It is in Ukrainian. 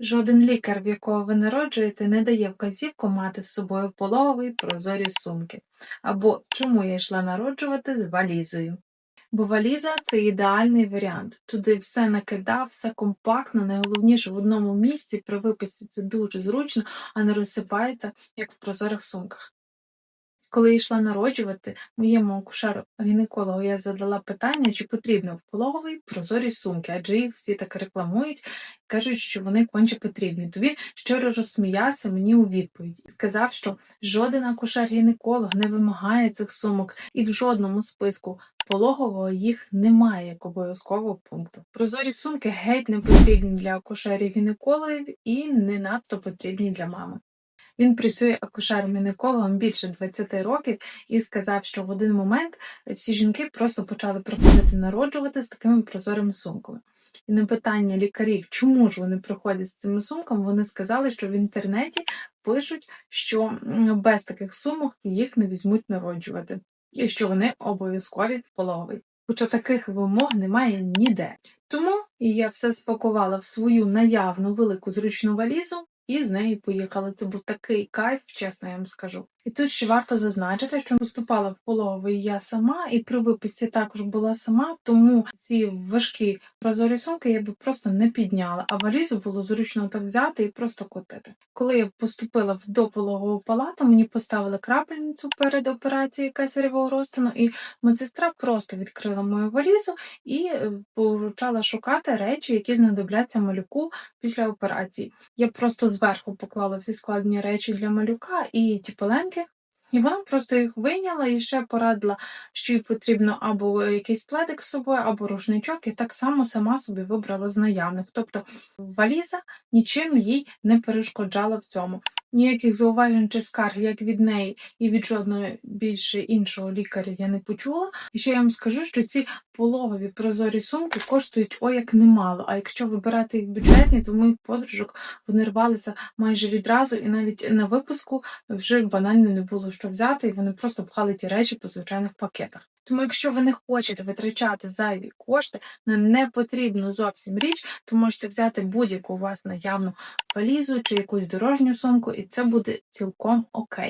Жоден лікар, в якого ви народжуєте, не дає вказівку мати з собою пологові прозорі сумки. Або чому я йшла народжувати з валізою. Бо валіза це ідеальний варіант. Туди все накидав, все компактно, найголовніше в одному місці, при виписці це дуже зручно, а не розсипається, як в прозорих сумках. Коли йшла народжувати, моєму акушеру гінекологу я задала питання, чи потрібно в пологовий прозорі сумки, адже їх всі так рекламують, кажуть, що вони конче потрібні. То він щиро розсміявся мені у відповідь і сказав, що жоден акушер-гінеколог не вимагає цих сумок, і в жодному списку пологового їх немає як обов'язкового пункту. Прозорі сумки геть не потрібні для акушерів-гінекологів і не надто потрібні для мами. Він працює акушером-гінекологом більше 20 років і сказав, що в один момент всі жінки просто почали приходити народжувати з такими прозорими сумками. І на питання лікарів, чому ж вони приходять з цими сумками, вони сказали, що в інтернеті пишуть, що без таких сумок їх не візьмуть народжувати, і що вони обов'язкові в пологовий. Хоча таких вимог немає ніде. Тому я все спакувала в свою наявну велику зручну валізу і з нею поїхала. Це був такий кайф, чесно я вам скажу. І тут ще варто зазначити, що поступала в пологовий я сама, і при виписці також була сама, тому ці важкі прозорі сумки я би просто не підняла, а валізу було зручно так взяти і просто котити. Коли я поступила в допологову палату, мені поставили крапельницю перед операцією кесаревого розтину, і медсестра просто відкрила мою валізу і е, почала шукати речі, які знадобляться малюку після операції. Я просто зверху поклала всі складні речі для малюка і ті пеленки. І вона просто їх вийняла і ще порадила, що їй потрібно або якийсь пледик з собою, або рушничок, і так само сама собі вибрала з наявних. Тобто валіза нічим їй не перешкоджала в цьому. Ніяких зауважень чи скарг, як від неї і від жодного більше іншого лікаря я не почула. І ще я вам скажу, що ці пологові прозорі сумки коштують о як немало. А якщо вибирати їх бюджетні, то моїх подружок вони рвалися майже відразу, і навіть на випуску вже банально не було що взяти, і вони просто пхали ті речі по звичайних пакетах. Тому, якщо ви не хочете витрачати зайві кошти на непотрібну зовсім річ, то можете взяти будь-яку у вас наявну валізу чи якусь дорожню сумку, і це буде цілком окей.